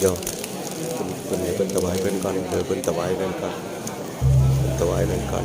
เดี๋ยวคุณคุณให้เพิ่นถวายเพิ่นก่อนเดี๋ยวเพิ่นถวายนั่นก่อนถวายนั่นก่อน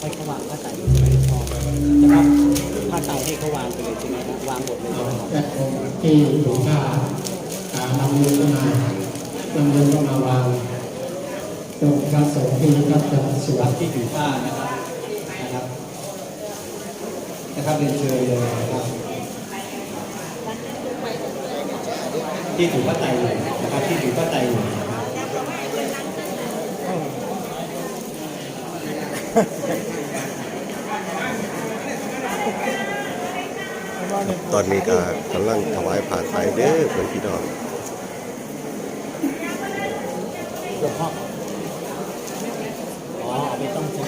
ให้เขาวางผ้าไตรไม่พอนะครับผ้าไตรให้เขาวางไปเลยใช่ไหมครับวางหมดเลยใช่ไหมครับและองค์ที่ถูกฆ่าการนำมือเข้ามานำมือเข้ามาวางตรงพระสงฆ์ที่รับจากสวดที่ถือผ้านะครับนะครับ นะครับเรียนเชิญเลยนะครับที่ถือผ้าไตรอยู่นะครับที่ถือผ้าไตรอยู่นะครับตอนนี้ก็กำลังถวายผ่านไตรเด้อเพิ่อนพี่น้อง หลวงพ่ออ๋อไม่ต้องใช้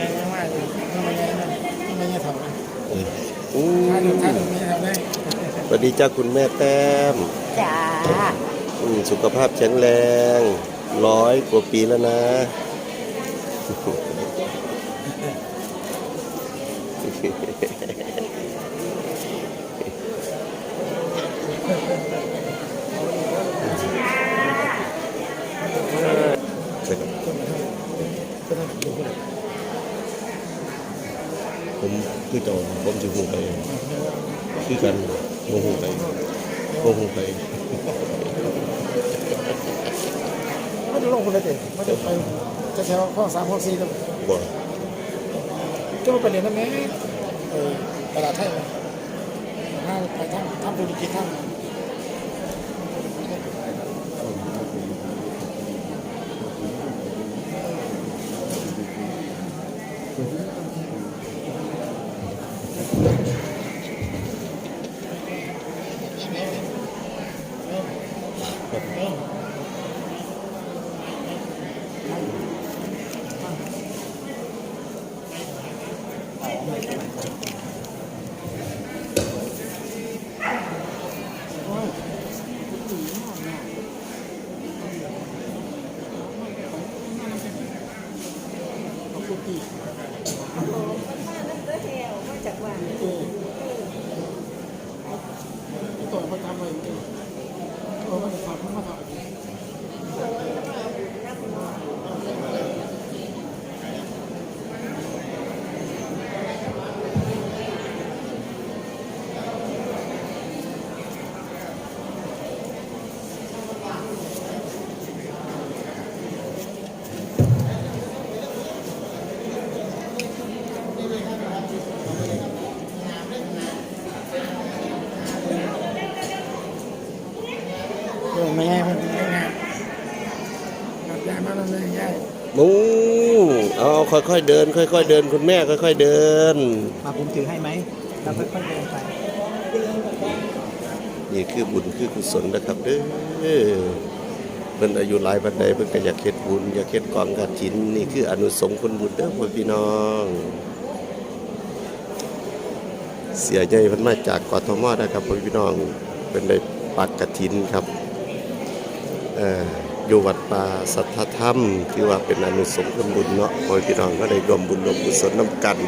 ง่ายมากเลยทำไมง่ายนะทำไมง่ายทำนะ อู้ถ้าดูถ้าดูไม่ทำได้สวัสดีจ้าคุณแม่แต้มจ้าอืมสุขภาพแข็งแรงร้อยกว่าปีแล้วนะใช่ครับ ผมคือเจ้าผมจะหูไปคือกันโมหูไปโมหูไปไม่ได้ลงคนละเด็กไม่ได้ไปจะแถวข้อสามข้อสี่แล้วบ่จะมาไปเรียนนั่นแหละเออตลาดไทยนะถ้าไปทำทำธุรกิจทำ จากว่า ตัวเขาทำอะไรอยู่เออมันจะทำมันมาทำ เออไม่ง่ายมันไม่ง่ายหลับยาย มาแล้วไม่ง่ายมูเอาค่อยๆเดิน ค่อยๆเดินคุณแม่ค่อย ๆเดิน มาผมถือให้ไหมเราค่อยๆเดินไปนี่คือบุญคือกุศลนะครับเด้อเพิ่นอายุหลายปันใดเพิ่นก็อยากเฮ็ดบุญอยากเฮ็ดกองกฐิน นี่คืออนุสงส์ผลบุญเด้อพ่อพี่น้อง เสียใหญ่เพิ่นมาจากกทมนะครับพ่อพี่น้องเพิ่นได้ปักกฐินครับเอ่อ อยู่วัดป่าสัทธธรรมถือว่าเป็นอนุสงส์บุญเนาะพอพี่น้องก็ได้รวมบุญรวมกุศลนํกัน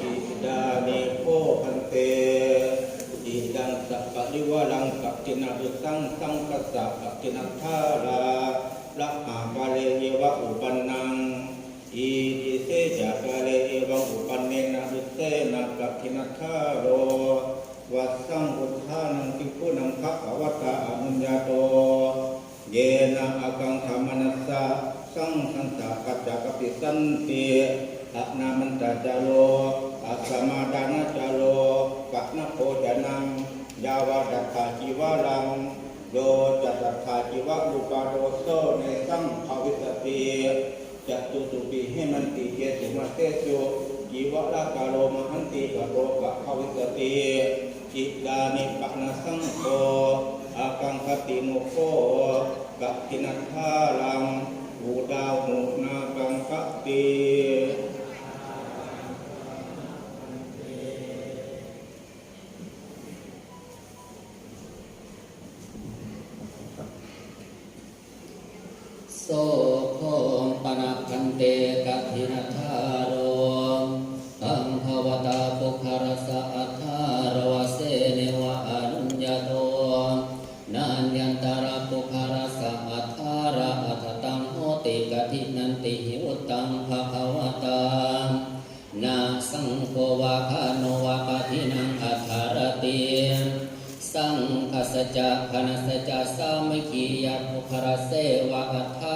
อิดานิโคพันเตอิดัง ริวารังกัปจินาอุตังสังกัสสะกัปจินาธาราละอาภาเลเยวะอุปันนังอิติเสจะกาเลเอวังอุปันเนนะอุเตนะกัปจินาธาโรวัสสังอุทานังติพุนังคะภวตาอนุญญาโต เยนะอากังธรรมนัสสะสังสันตะกัจจกปิสันติอะนามันตาจาโลอัสมาดานาจาโลกัณโพจนัง ยาวาดัตถาจิวาลังโยจัตถาจิวะรูปาโดโซในสังภวิสติจัตุสุปิหิมันติเจสุมาเตสุจิวะลากาโลมหันติกะโรกะภวิสติจิตานิปะนสังโฆอากังคติโมโคกัตินัทธาลังบูดาวหุนากังกัปติ โสโคมปนักขันเตกะทินาทาโรตังภวตาปุคารสะอัทธารวเสเนวะอนุญญาโตนันยันตาราปุคารสะอัทธาระอัตตังโหติกะทินันติหิวตังภควตังนาสังโฆวาคาโนวะกะทินังอัทธารติสังคสะจะคณสะจะสามัคคียปุครเสวะอัฏฐา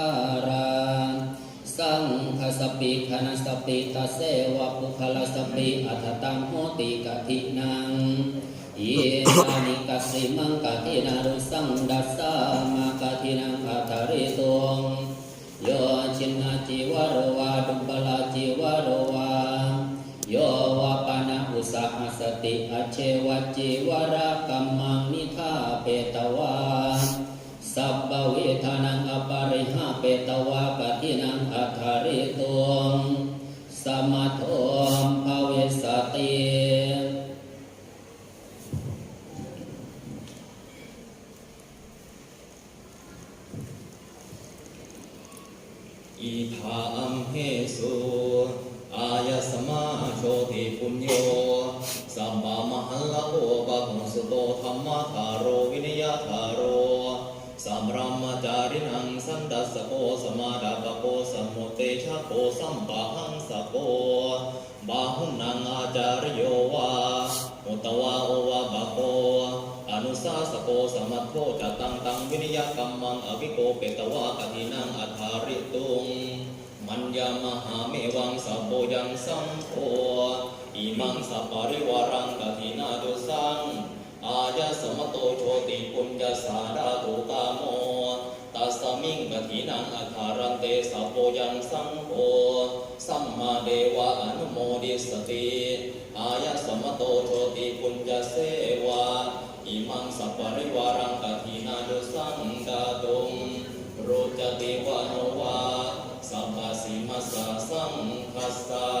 สปิคณสปิตาเสวะปุคลสปิอัฏฐตังโหติกะทินังเยอานิกัสสิมังกะทินารุสังดัสสามากะทินังอัฏฐริตุงโยชินาจิวโรวาดุปลาจิวโรวาโยวะปนะอุสหสติอเชวะจิวรากัมมังนิธาเปตวา สัพพเวทานังอปาริหาเปตวาปฏินังอัทาริตุงสมัทโธภเวสติอีทาอัมเหสุอายสมาโชติปุญโยสัมมามหัลโอปะหุสุโตธรรมคารโรวินยคารโร สัมรัมมจารินังสันดัสสโกสมาดาปโกสมุเตชะโกสัมปะหังสโกบาหุนังอาจารโยวามุตวาโอวาบาโกอนุสาสโกสมัทโธจตังตังวินิยกรรมังอวิโกเปตวากทินังอัฏฐาริตุงมัญญามหาเมวังสัพโพยังสังโฆอิมังสัปปะริวารังกทินาดุสังายะสมโตโชติปุญญาสาราตุกามโมตัสมิงกทินังอัฏฐารันเตสัพโพยังสังโฆสัมมาเดวะอนุโมดิสติอายะสมโตโชติปุญญาเสวาอิมังสัพปริวารังกทินาดุสังกาตุงโรจติวานวาสัพพสิมัสสะสังคัสสะ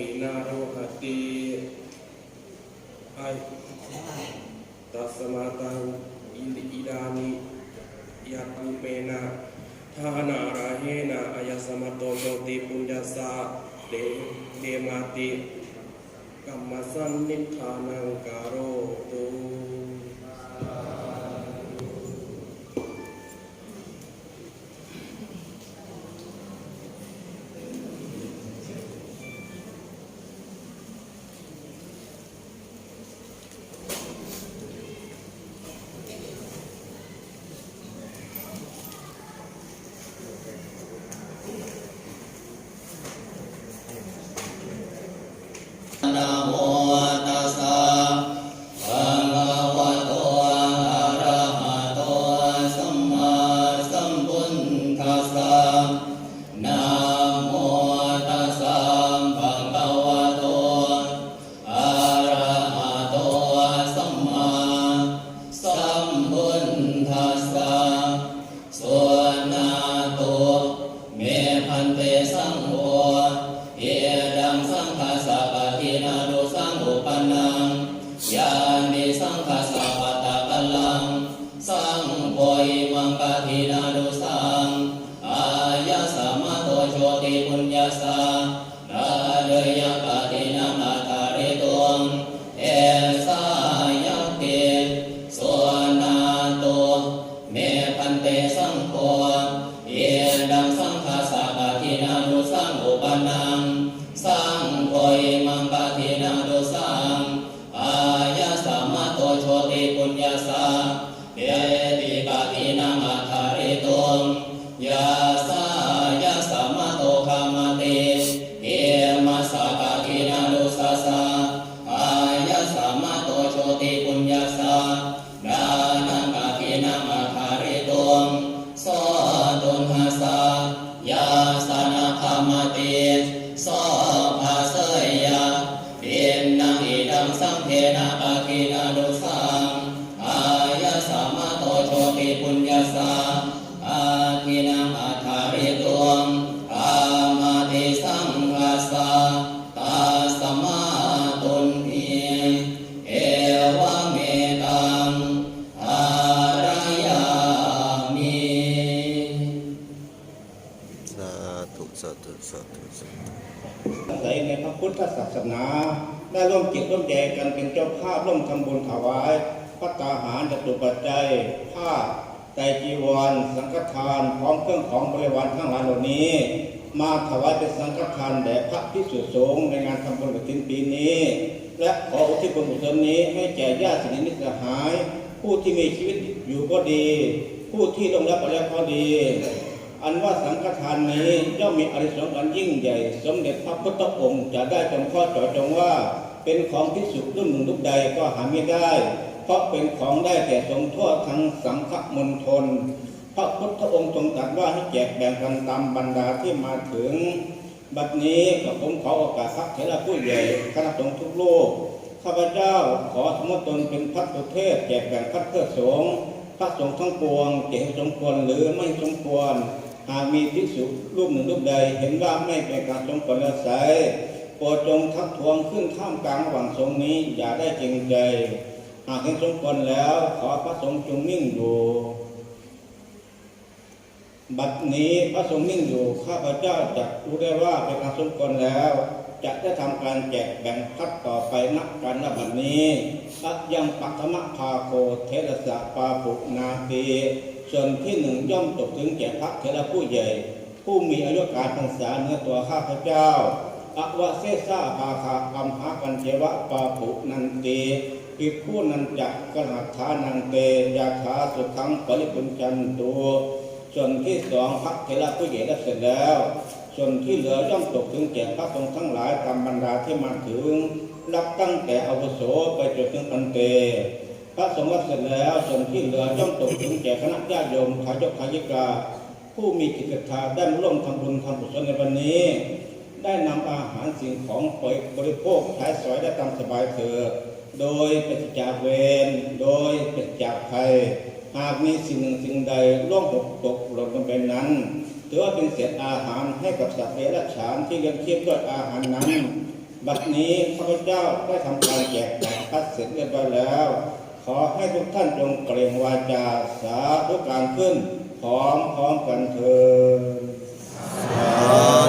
าสาสังการุจาติสารุพันเตสังโฆอิมังกตินาสัปปริวรังปูตังติจิวรังวัสมัตโตโชติปุญญาเสวาอิมินาอาปโรกาเนนาดาดาตงกตินารุสังปนาอาปโรกาเนนาติยามนังปีนาโรหติไอตัสมาตังอินอิดานิยัตุเปนะทานาราเฮนะอายสมัตโตโยติปุญญาสาเดเดมาติกัมมสันนิทานังการโรตุ โรติปุญญาสานาเดยปฏินามาตาริตุมเอสายเกสวนาโตเมพันเตสังโฆเยดังสังคาสาปฏินานุสังอุปนังสังโฆมังปฏินานุสังอายาสัมมาโตโชติปุญญาสาเอติปฏินามาตาริตุมยา นะปะกินานุสังอายะสามาโตโชติปุญญาสาอาทินังอัฏฐาริตุงอามาติสังฆาสาตาสมาตุนทีเอวะเมตังอารายามิสาธุสาธุสาธุสาธุอาศัยในพระพุทธศาสนา ได้ร่วมจิตร่วมใจกันเป็นเจ้าภาพร่วมทำบุญถวายพระตาหารจตุปัจจัยผ้าไตจีวร สังฆทานพร้อมเครื่องของบริวารทั้งหลายเหล่านี้ มาถวายเป็นสังฆทานแด่พระพิสุสงฆ์ในงานทำบุญกฐินปีนี้ และขออุทิศบุญกุศลนี้ให้แก่ญาติสนิทมิตรสหาย ผู้ที่มีชีวิตอยู่ก็ดี ผู้ที่ลงรับไปแล้วก็ดี อันว่าสังฆทานนี้ย่อมมีอานิสงส์อันยิ่งใหญ่ สมเด็จพระพุทธองค์จะได้จำข้อเจาะจงว่า เป็นของพิสุรุ่นหนึ่งรุ่นใดก็หาไม่ได้ เพราะเป็นของได้แต่ทรงทั่วทั้งสังฆมณฑลพระพุทธองค์ทรงตรัสว่าให้แจกแบ่งกันตามบรรดาที่มาถึง บัดนี้กับผมขอโอกาสพระเถระผู้ใหญ่คณะสงฆ์ทุกโลกข้าพเจ้าขอสมมติตนเป็นพัฒตุเทศแจกแบ่งพัดเพื่อสงฆ์พระสงฆ์ทั้งปวงจะเห็นสมควรหรือไม่สมควร หากมีภิกษุรูปหนึ่งรูปใด เห็นว่าไม่เป็นการสมควรแล้วไสโปรดจงทักท้วงขึ้นท่ามกลางระหว่างสงฆ์นี้อย่าได้จริงใจ หากเห็นสมควรแล้วขอพระสงฆ์จงนิ่งอยู่บัดนี้พระสงฆ์นิ่งอยู่ข้าพเจ้าจะรู้ได้ว่าเป็นการสมควรแล้ว จะได้ทำการแจกแบ่งพัดต่อไปนักการณบัดนี้อัยังปัตมะพาโคเทระสะปาปุนาตี ส่วนที่หนึ่งย่อมตกถึงแก่พระเทระผู้ใหญ่ ผู้มีอายุการพรรษาเนื้อตัวข้าพเจ้าอวเซซาปาคาอัมหากันเจวะปาปุนันเตีภิกขุนันจักกหัตถานังเตยาถาสุขังปริปุญจันตุส่วนที่สองพระเทระผู้ใหญ่ได้เสร็จแล้ว ส่วนที่เหลือย่อมตกถึงแก่พระสงฆ์ทั้งหลายตามบรรดาที่มาถึงรับตั้งแต่อาวุโสไปจนถึงอันเต พระสงฆ์รับเสร็จแล้วส่วนที่เหลือย่อมตกถึงแก่คณะญาติโยมทายกทายิกา ผู้มีจิตศรัทธาได้ร่วมทำบุญทำกุศลในวันนี้ ได้นำอาหารสิ่งของไปบริโภคใช้สอยได้ตามสบายเถิดโดยปราศจากเวรโดยปราศจากภัยหากมีสิ่งหนึ่งสิ่งใดล่วงตกตกหล่นลงไปนั้นถือว่าเป็นเศษอาหารให้กับสัตว์เดรัจฉานที่เลี้ยงชีพด้วยอาหารนั้น บัดนี้ข้าพเจ้าได้ทำการแจกจ่ายพัดเสร็จเรียบร้อยแล้ว ขอให้ทุกท่านจงเกรงวาจาสาธุการขึ้นพร้อมพร้อมกันเถิดสา